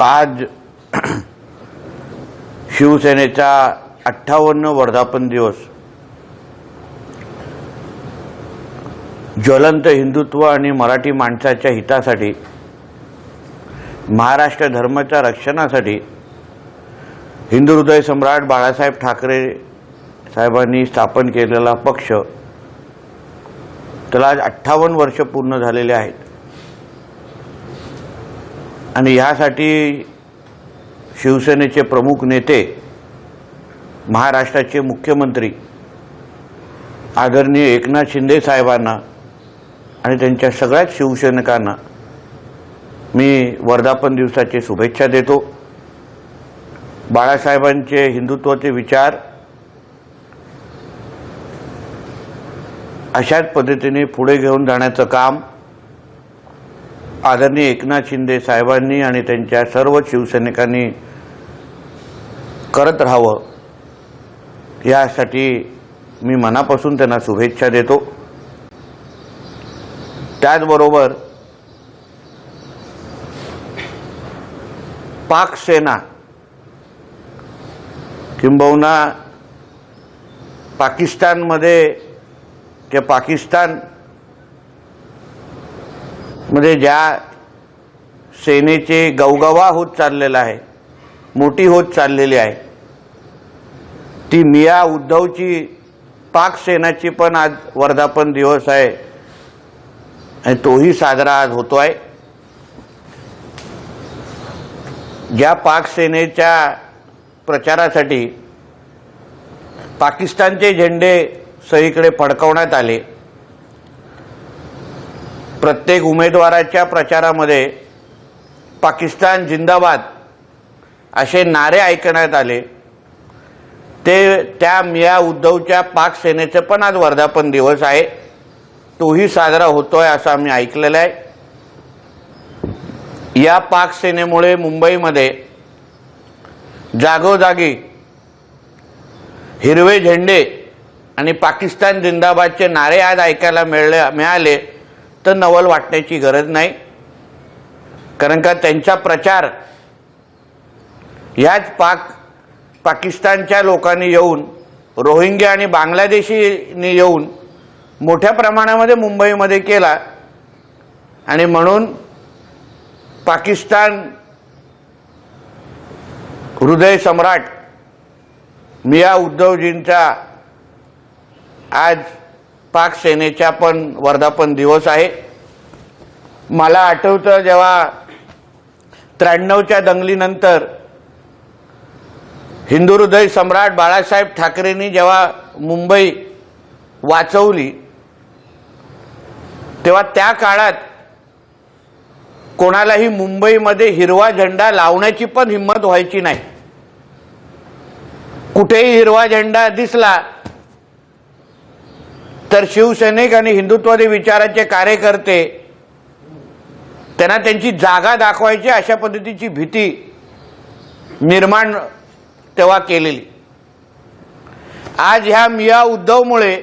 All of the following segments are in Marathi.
आज शिवसेनेचा अठ्ठावन्न वर्धापन दिवस. ज्वलंत हिंदुत्व आणि मराठी माणसाच्या हितासाठी महाराष्ट्र धर्माच्या रक्षणासाठी हिंदू हृदय सम्राट बाळासाहेब ठाकरे साहेबांनी स्थापन केलेला पक्ष त्याला आज अठ्ठावन्न वर्ष पूर्ण झालेले आहेत. आणि यासाठी शिवसेनेचे प्रमुख नेते महाराष्ट्राचे मुख्यमंत्री आदरणीय एकनाथ शिंदे साहेबांना आणि त्यांच्या सगळ्याच शिवसैनिकांना मी वर्धापन दिवसाची शुभेच्छा देतो. बाळासाहेबांचे हिंदुत्वाचे विचार अशाच पद्धतीने पुढे घेऊन जाण्याचं काम आदरणीय एकनाथ शिंदे साहेबांनी आणि त्यांच्या सर्व शिवसैनिकांनी करत राहावं यासाठी मी मनापासून त्यांना शुभेच्छा देतो. त्याचबरोबर पाक सेना किंबहुना पाकिस्तानमध्ये किंवा पाकिस्तान म्हणजे ज्या सेनेचे गवगवा होत चाललेला आहे मोठी होत चाललेली आहे ती मिया उद्धवची पाक सेनाची पण आज वर्धापन दिवस आहे आणि तोही साजरा आज होतो आहे ज्या पाक सेनेच्या प्रचारासाठी पाकिस्तानचे झेंडे सगळीकडे फडकवण्यात आले प्रत्येक उमेदवाराच्या प्रचारामध्ये पाकिस्तान जिंदाबाद असे नारे ऐकण्यात आले. ते त्या मिया उद्धवच्या पाक सेनेचं पण आज वर्धापन दिवस आहे. तोही साजरा होतोय असं आम्ही ऐकलेलं आहे. या पाक सेनेमुळे मुंबईमध्ये जागोजागी हिरवे झेंडे आणि पाकिस्तान जिंदाबादचे नारे आज ऐकायला मिळले मिळाले. तर नवल वाटण्याची गरज नाही. कारण का त्यांचा प्रचार याच पाक पाकिस्तानच्या लोकांनी येऊन रोहिंग्या आणि बांगलादेशीनी येऊन मोठ्या प्रमाणामध्ये मुंबईमध्ये केला. आणि म्हणून पाकिस्तान हृदय सम्राट मिया उद्धवजींचा आज पाक सेनेचा पण वर्धापन दिवस आहे. मला आठवतं जेव्हा त्र्याण्णवच्या दंगलीनंतर हिंदू हृदय सम्राट बाळासाहेब ठाकरेंनी जेव्हा मुंबई वाचवली तेव्हा त्या काळात कोणालाही मुंबईमध्ये हिरवा झेंडा लावण्याची पण हिंमत व्हायची नाही. कुठेही हिरवा झेंडा दिसला तर शिवसैनिक आणि हिंदुत्वादी विचाराचे कार्यकर्ते त्यांना त्यांची जागा दाखवायची अशा पद्धतीची भीती निर्माण तेव्हा केलेली. आज ह्या मिया उद्धवमुळे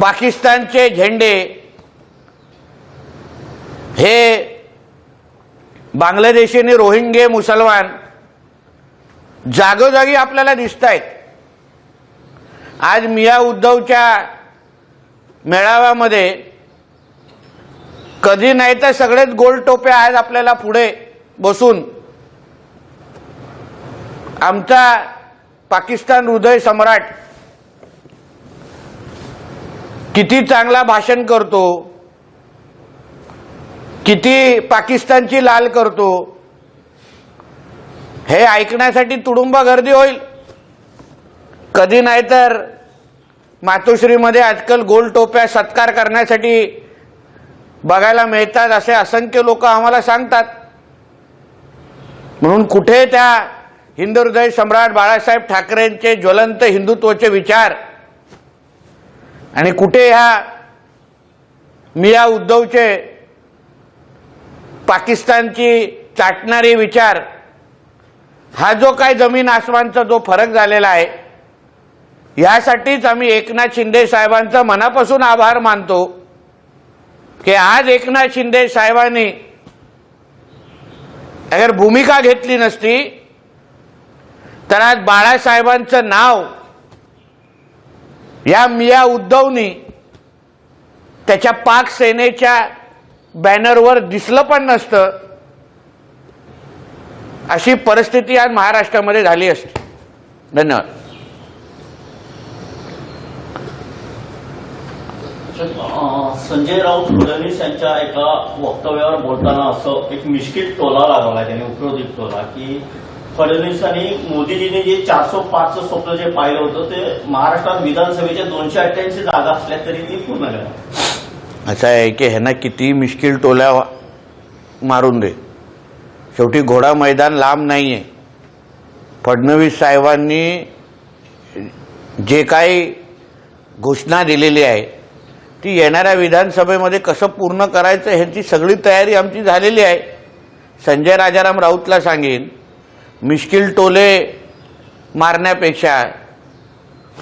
पाकिस्तानचे झेंडे हे बांगलादेशी आणि रोहिंगे मुसलमान जागोजागी आपल्याला दिसत आहेत आज मिया उद्धवच्या मेळाव्यामध्ये कधी नाही तर सगळेच गोल टोपे आज आपल्याला पुढे बसून. आमचा पाकिस्तान हृदय सम्राट किती चांगला भाषण करतो किती पाकिस्तानची लाल करतो हे ऐकण्यासाठी तुडुंबा गर्दी होईल. कधी नाही तर मातोश्रीमध्ये आजकाल गोल टोप्या सत्कार करण्यासाठी बघायला मिळतात असे असंख्य लोक आम्हाला सांगतात. म्हणून कुठे त्या हिंदू हृदय सम्राट बाळासाहेब ठाकरेंचे ज्वलंत हिंदुत्वाचे विचार आणि कुठे ह्या मिया उद्धवचे पाकिस्तानची चाटणारे विचार हा जो काय जमीन आसमानचा जो फरक झालेला आहे यासाठीच आम्ही एकनाथ शिंदे साहेबांचा मनापासून आभार मानतो की आज एकनाथ शिंदे साहेबांनी अगर भूमिका घेतली नसती तर आज बाळासाहेबांचं नाव या मिया उद्धवनी त्याच्या पाक सेनेच्या बॅनरवर दिसलं पण नसतं. अशी परिस्थिती आज महाराष्ट्रामध्ये झाली असते. धन्यवाद. संजय राऊत फडणवीस यांच्या एका वक्तव्यावर बोलताना असं एक मिश्किल टोला लागवला त्यांनी उपयोगित टोला की फडणवीसांनी मोदीजींनी जे चारशे पाचचं स्वप्न जे पाहिलं होतं ते महाराष्ट्रात विधानसभेच्या दोनशे अठ्ठ्याऐंशी जागा असल्या तरी ती पूर्ण केलं असं आहे की ह्यांना किती मिश्किल टोल्या मारून दे. शेवटी घोडा मैदान लांब नाही आहे फडणवीस साहेबांनी जे काही घोषणा दिलेली आहे ती येणाऱ्या विधानसभेमध्ये कसं पूर्ण करायचं ह्याची सगळी तयारी आमची झालेली आहे. संजय राजाराम राऊतला सांगेन मिश्किल टोले मारण्यापेक्षा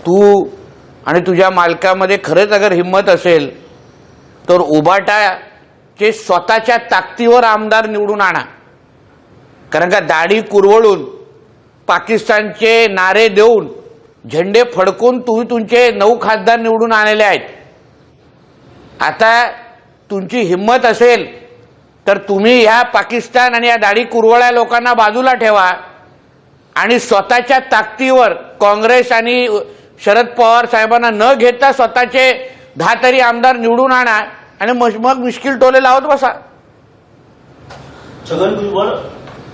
तू आणि तुझ्या मालकामध्ये खरेच अगर हिंमत असेल तर उबाटाचे स्वतःच्या ताकदीवर आमदार निवडून आणा. कारण का दाढी कुरवळून पाकिस्तानचे नारे देऊन झेंडे फडकून तुम्ही तुमचे नऊ खासदार निवडून आणलेले आहेत. आता तुमची हिंमत असेल तर तुम्ही ह्या पाकिस्तान आणि या दाढी कुरवळ्या लोकांना बाजूला ठेवा आणि स्वतःच्या ताकदीवर काँग्रेस आणि शरद पवार साहेबांना न घेता स्वतःचे दहा तरी आमदार निवडून आणा आणि मग मग मुश्किल टोले लावत बसा. छगन भुजबळ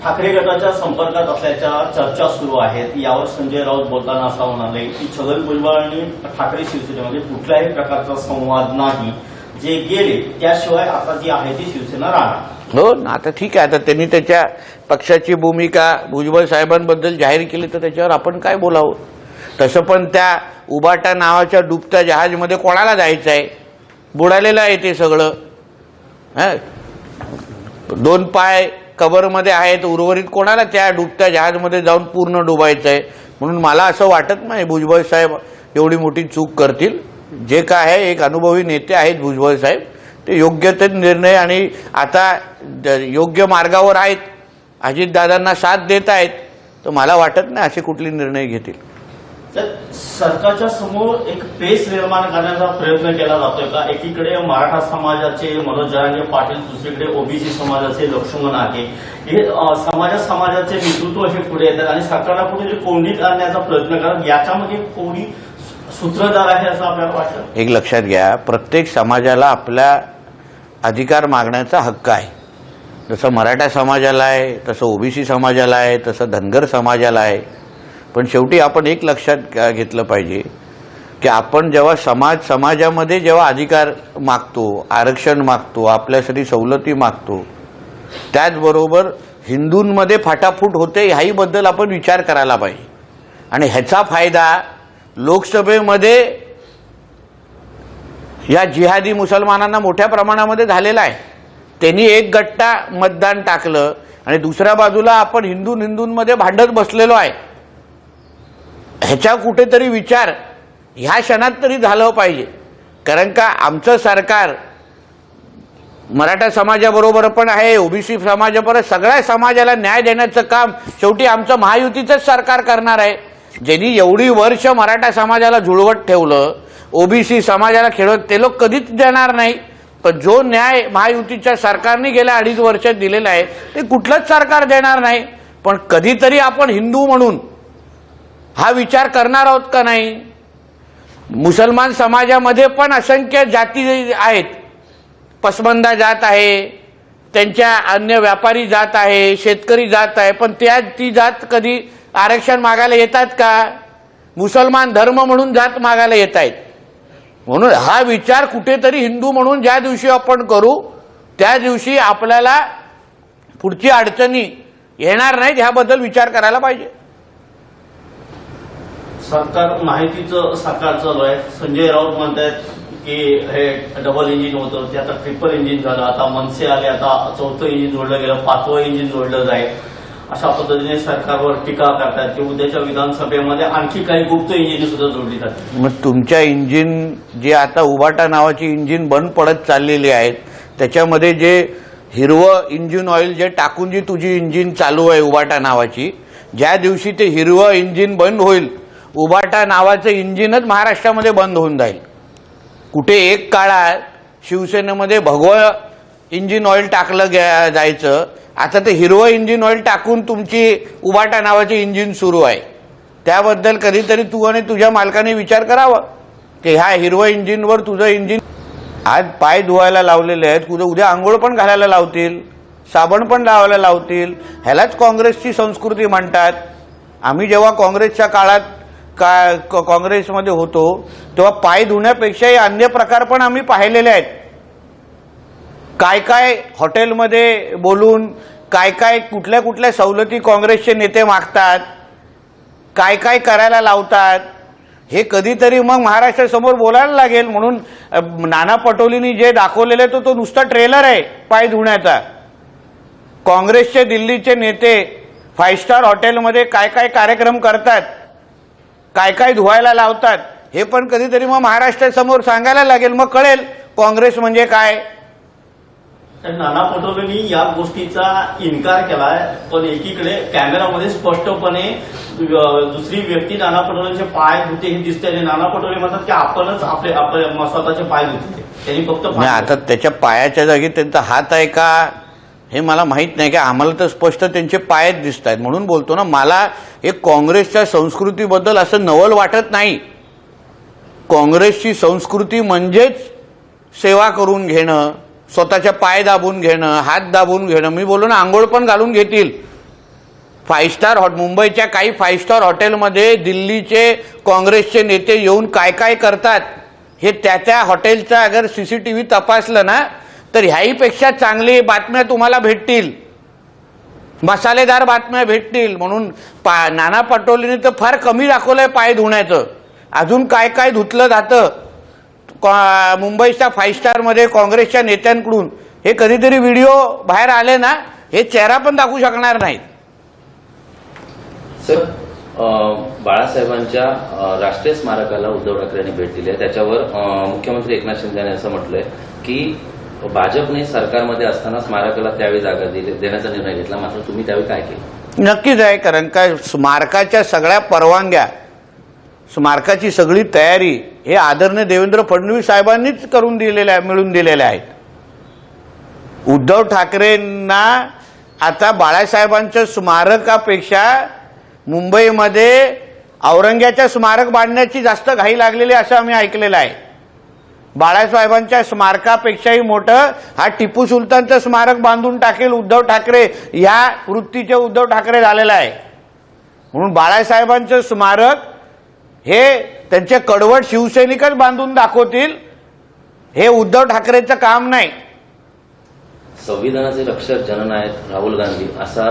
ठाकरे गटाच्या संपर्कात असल्याच्या चर्चा सुरू आहेत. यावर संजय राऊत बोलताना असं म्हणाले की छगन भुजबळ आणि ठाकरे शिवसेनेमध्ये कुठल्याही प्रकारचा संवाद नाही. जे गेले त्याशिवाय आता जी आहे ती शिवसेना राहणार. हो ना आता ठीक आहे. आता त्यांनी त्याच्या पक्षाची भूमिका भुजबळ साहेबांबद्दल जाहीर केली तर त्याच्यावर आपण काय बोलावं? तसं पण त्या उबाटा नावाच्या डुबत्या जहाजमध्ये कोणाला जायचं आहे? बुडालेलं आहे ते सगळं. दोन पाय कबरमध्ये आहेत उर्वरित कोणाला त्या डुबत्या जहाजमध्ये जाऊन पूर्ण डुबायचं आहे म्हणून मला असं वाटत नाही. भुजबळ साहेब एवढी मोठी चूक करतील. जे काय आहे एक अनुभवी नेते आहेत भुजबळ साहेब ते योग्य ते निर्णय आणि आता योग्य मार्गावर आहेत अजितदादांना साथ देत आहेत तर मला वाटत नाही असे कुठले निर्णय घेतील. सरकारच्या समोर एक पेस निर्माण करण्याचा प्रयत्न केला जातोय का? एकीकडे मराठा समाजाचे मनोज जरांगे पाटील दुसरीकडे ओबीसी समाजाचे लक्ष्मण आहे हे समाजा समाजाचे नेतृत्व हे पुढे येतात आणि सरकारला कुठेतरी कोंडीत आणण्याचा प्रयत्न करतात याच्यामध्ये कोणी सूत्रधार आहे असं आपल्याला वाटतं. एक लक्षात घ्या प्रत्येक समाजाला आपला अधिकार मागण्याचा हक्क आहे. जसं मराठा समाजाला आहे तसं ओबीसी समाजाला आहे तसं धनगर समाजाला आहे. पण शेवटी आपण एक लक्षात घेतलं पाहिजे की आपण जेव्हा समाज समाजामध्ये जेव्हा अधिकार मागतो आरक्षण मागतो आपल्यासाठी सवलती मागतो त्याचबरोबर हिंदूंमध्ये फाटाफूट होते ह्याहीबद्दल आपण विचार करायला पाहिजे. आणि ह्याचा फायदा लोकसभेमध्ये या जिहादी मुसलमानांना मोठ्या प्रमाणामध्ये झालेला आहे. त्यांनी एक गट्टा मतदान टाकलं आणि दुसऱ्या बाजूला आपण हिंदू हिंदूंमध्ये भांडत बसलेलो आहे. ह्याच्या कुठेतरी विचार ह्या क्षणात तरी झालं पाहिजे. कारण का आमचं सरकार मराठा समाजाबरोबर पण आहे ओबीसी समाजाबरोबर सगळ्या समाजाला न्याय देण्याचं काम शेवटी आमचं महायुतीचंच सरकार करणार आहे. ज्यांनी एवढी वर्ष मराठा समाजाला जुळवत ठेवलं ओबीसी समाजाला खेळत ते लोक कधीच देणार नाही. पण जो न्याय महायुतीच्या सरकारने गेल्या अडीच वर्षात दिलेला आहे ते कुठलंच सरकार देणार नाही. पण कधीतरी आपण हिंदू म्हणून हा विचार करणार आहोत का नाही? मुसलमान समाजामध्ये पण असंख्य जाती आहेत. पसमंदा जात आहे त्यांच्या अन्य व्यापारी जात आहे शेतकरी जात आहे पण त्या ती जात कधी आरक्षण मागायला येतात का? मुसलमान धर्म म्हणून जात मागायला येत आहेत म्हणून हा विचार कुठेतरी हिंदू म्हणून ज्या दिवशी आपण करू त्या दिवशी आपल्याला पुढची अडचणी येणार नाहीत ह्याबद्दल विचार करायला पाहिजे. सरकार माहितीचं सरकार चालू आहे. संजय राऊत म्हणतात की हे डबल इंजिन होतं ते आता ट्रिपल इंजिन झालं. आता मनसे आले आता चौथं इंजिन जोडलं गेलं पाचवं इंजिन जोडलं जाईल. अशा पद्धतीने सरकारवर टीका करतात की उद्याच्या विधानसभेमध्ये आणखी काही गुप्त इंजिन सुद्धा जोडली जातात मग तुमच्या इंजिन जे आता उबाटा नावाची इंजिन बंद पडत चाललेली आहेत त्याच्यामध्ये जे हिरवं इंजिन ऑइल जे टाकून जी तुझी इंजिन चालू आहे उबाटा नावाची ज्या दिवशी ते हिरवं इंजिन बंद होईल उबाटा नावाचं इंजिनच महाराष्ट्रामध्ये बंद होऊन जाईल. कुठे एक काळात शिवसेनेमध्ये भगवं इंजिन ऑइल टाकलं जायचं. आता ते हिरवं इंजिन ऑइल टाकून तुमची उबाटा नावाची इंजिन सुरू आहे. त्याबद्दल कधीतरी तू आणि तुझ्या मालकाने विचार करावा. की ह्या हिरवं इंजिनवर तुझं इंजिन आज पाय धुवायला लावलेले आहेत. तुझं उद्या आंघोळ पण घालायला लावतील साबण पण लावायला लावतील. ह्यालाच काँग्रेसची संस्कृती म्हणतात. आम्ही जेव्हा काँग्रेसच्या काळात का क- काँग्रेसमध्ये होतो तेव्हा पाय धुण्यापेक्षाही अन्य प्रकार पण आम्ही पाहिलेले आहेत. काय काय हॉटेलमध्ये बोलून काय काय कुठल्या कुठल्या सवलती काँग्रेसचे नेते मागतात काय काय करायला लावतात हे कधीतरी मग महाराष्ट्रासमोर बोलायला लागेल म्हणून नाना पटोलींनी जे दाखवलेलं तो तो नुसता ट्रेलर आहे पाय धुण्याचा. काँग्रेसचे दिल्लीचे नेते फाय स्टार हॉटेलमध्ये काय काय कार्यक्रम करतात काय काय धुवायला लावतात हे पण कधीतरी मग महाराष्ट्रासमोर सांगायला लागेल. मग कळेल काँग्रेस म्हणजे काय. तर नाना पटोलेंनी या गोष्टीचा इन्कार केलाय. पण एकीकडे कॅमेरामध्ये स्पष्टपणे दुसरी व्यक्ती नाना पटोलेंचे पाय धुते हे दिसते आणि नाना पटोले म्हणतात की आपणच आपले आपले स्वतःचे पाय धुतले त्यांनी फक्त आता त्याच्या पायाच्या जागी त्यांचा हात आहे का हे मला माहीत नाही की आम्हाला तर स्पष्ट त्यांचे पायच दिसत आहेत म्हणून बोलतो ना मला हे काँग्रेसच्या संस्कृतीबद्दल असं नवल वाटत नाही. काँग्रेसची संस्कृती म्हणजेच सेवा करून घेणं. स्वतःच्या पाय दाबून घेणं हात दाबून घेणं. मी बोलू ना आंघोळ पण घालून घेतील. फाईव्ह स्टार हॉट मुंबईच्या काही फाईव्ह स्टार हॉटेलमध्ये दिल्लीचे काँग्रेसचे नेते येऊन काय काय करतात हे त्या त्या हॉटेलचं अगर सीसीटीव्ही तपासलं ना तर ह्याहीपेक्षा चांगली बातम्या तुम्हाला भेटतील. मसालेदार बातम्या भेटतील. म्हणून पा नाना पटोलेने तर फार कमी दाखवलंय पाय धुण्याचं. अजून काय काय धुतलं जातं? कॉ- मुंबईच्या फाईव्ह स्टारमध्ये काँग्रेसच्या नेत्यांकडून हे कधीतरी व्हिडिओ बाहेर आले ना हे चेहरा पण दाखवू शकणार नाहीत. सर बाळासाहेबांच्या राष्ट्रीय स्मारकाला उद्धव ठाकरे यांनी भेट दिली आहे. त्याच्यावर मुख्यमंत्री एकनाथ शिंदे यांनी असं म्हटलंय की भाजपने सरकारमध्ये असताना स्मारकाला त्यावेळी जागा दिली देण्याचा निर्णय घेतला. मात्र तुम्ही त्यावेळी काय केलं? नक्कीच आहे कारण काय स्मारकाच्या सगळ्या परवानग्या स्मारकाची सगळी तयारी हे आदरणीय देवेंद्र फडणवीस साहेबांनीच करून दिलेल्या मिळून दिलेल्या आहेत. उद्धव ठाकरेंना आता बाळासाहेबांच्या स्मारकापेक्षा मुंबईमध्ये औरंग्याच्या स्मारक बांधण्याची जास्त घाई लागलेली असं आम्ही ऐकलेलं आहे. बाळासाहेबांच्या स्मारकापेक्षाही मोठं हा टिपू सुलतानचं स्मारक बांधून टाकेल उद्धव ठाकरे या वृत्तीचे उद्धव ठाकरे झालेला आहे. म्हणून बाळासाहेबांचं स्मारक हे त्यांचे कडवट शिवसैनिकच बांधून दाखवतील. हे उद्धव ठाकरेचं काम नाही. संविधानाचे रक्षक जननायक राहुल गांधी असा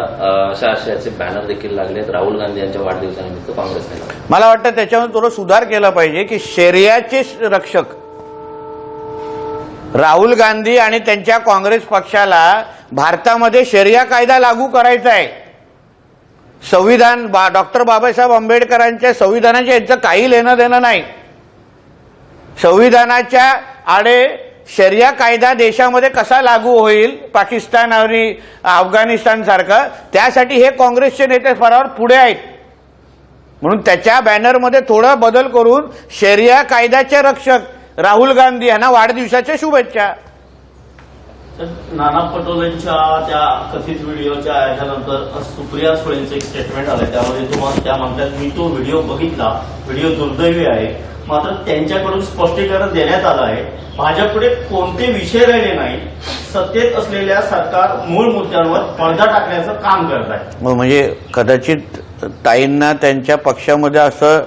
अशा आशयाचे बॅनर देखील लागलेत. राहुल गांधी यांच्या वाढदिवसानिमित्त काँग्रेसने. मला वाटतं त्याच्यावर थोडं सुधार केला पाहिजे की शरियाचे रक्षक राहुल गांधी आणि त्यांच्या काँग्रेस पक्षाला भारतामध्ये शरिया कायदा लागू करायचा आहे. संविधान बा डॉक्टर बाबासाहेब आंबेडकरांच्या संविधानाच्या यांचं काही लेणं देणं नाही. संविधानाच्या आडे शरिया कायदा देशामध्ये कसा लागू होईल पाकिस्तान आणि अफगाणिस्तान सारखं त्यासाठी हे काँग्रेसचे नेते फरावर पुढे आहेत. म्हणून त्याच्या बॅनरमध्ये थोडा बदल करून शरिया कायद्याचे रक्षक राहुल गांधी यांना वाढदिवसाच्या शुभेच्छा. नाना पटोलेंच्या त्या कथित व्हिडिओच्या याच्यानंतर सुप्रिया सुळेंचं एक स्टेटमेंट आलंय. त्यामध्ये तुम्हाला त्या म्हणतात मी तो व्हिडिओ बघितला. व्हिडिओ दुर्दैवी आहे. मात्र त्यांच्याकडून स्पष्टीकरण देण्यात आलं आहे. भाजपकडे कोणते विषय राहिले नाही. सत्तेत असलेल्या सरकार मूळ मुद्द्यांवर पडदा टाकण्याचं काम करत आहे. म्हणजे कदाचित ताईंना त्यांच्या पक्षामध्ये असं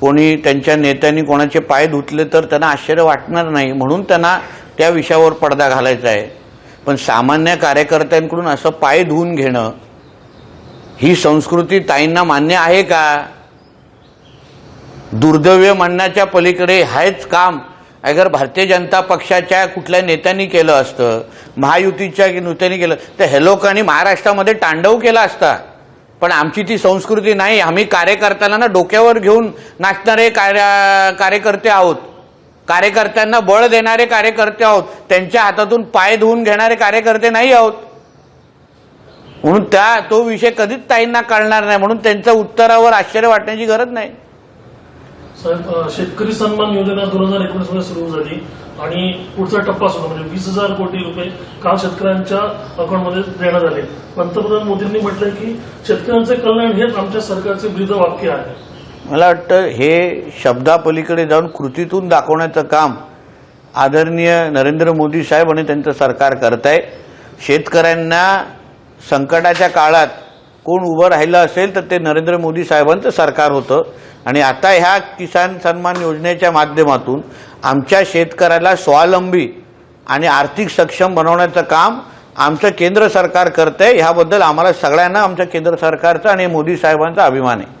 कोणी त्यांच्या नेत्यांनी कोणाचे पाय धुतले तर त्यांना आश्चर्य वाटणार नाही. म्हणून त्यांना त्या विषयावर पडदा घालायचा आहे. पण सामान्य कार्यकर्त्यांकडून असं पाय धुवून घेणं ही संस्कृती ताईंना मान्य आहे का? दुर्दैव्य म्हणण्याच्या पलीकडे हेच काम. अगर भारतीय जनता पक्षाच्या कुठल्या नेत्यांनी केलं असतं महायुतीच्या नेत्यांनी केलं तर हे लोकांनी महाराष्ट्रामध्ये तांडव केला असता. पण आमची ती संस्कृती नाही. आम्ही कार्यकर्त्याला ना डोक्यावर घेऊन नाचणारे कार्य कार्यकर्ते आहोत. कार्यकर्त्यांना बळ देणारे कार्यकर्ते आहोत. त्यांच्या हातातून पाय धुवून घेणारे कार्यकर्ते नाही आहोत. म्हणून त्या तो विषय कधीच ताईंना कळणार नाही. म्हणून त्यांच्या उत्तरावर आश्चर्य वाटण्याची गरज नाही. शेतकरी सन्मान योजना दोन हजार एकोणीसमध्ये सुरू झाली आणि पुढचा टप्पा सुरू म्हणजे वीस हजार कोटी रुपये काल शेतकऱ्यांच्या अकाउंटमध्ये देण्यात आले. पंतप्रधान मोदींनी म्हटलं की शेतकऱ्यांचे कल्याण हेच आमच्या सरकारचे ब्रीद वाक्य आहे. मला वाटतं हे शब्दापलीकडे जाऊन कृतीतून दाखवण्याचं काम आदरणीय नरेंद्र मोदी साहेब आणि त्यांचं सरकार करत आहे शेतकऱ्यांना संकटाच्या काळात कोण उभं राहिलं असेल तर ते नरेंद्र मोदी साहेबांचं सरकार होतं. आणि आता ह्या किसान सन्मान योजनेच्या माध्यमातून आमच्या शेतकऱ्याला स्वावलंबी आणि आर्थिक सक्षम बनवण्याचं काम आमचं केंद्र सरकार करतंय. ह्याबद्दल आम्हाला सगळ्यांना आमच्या केंद्र सरकारचा आणि मोदी साहेबांचा अभिमान आहे.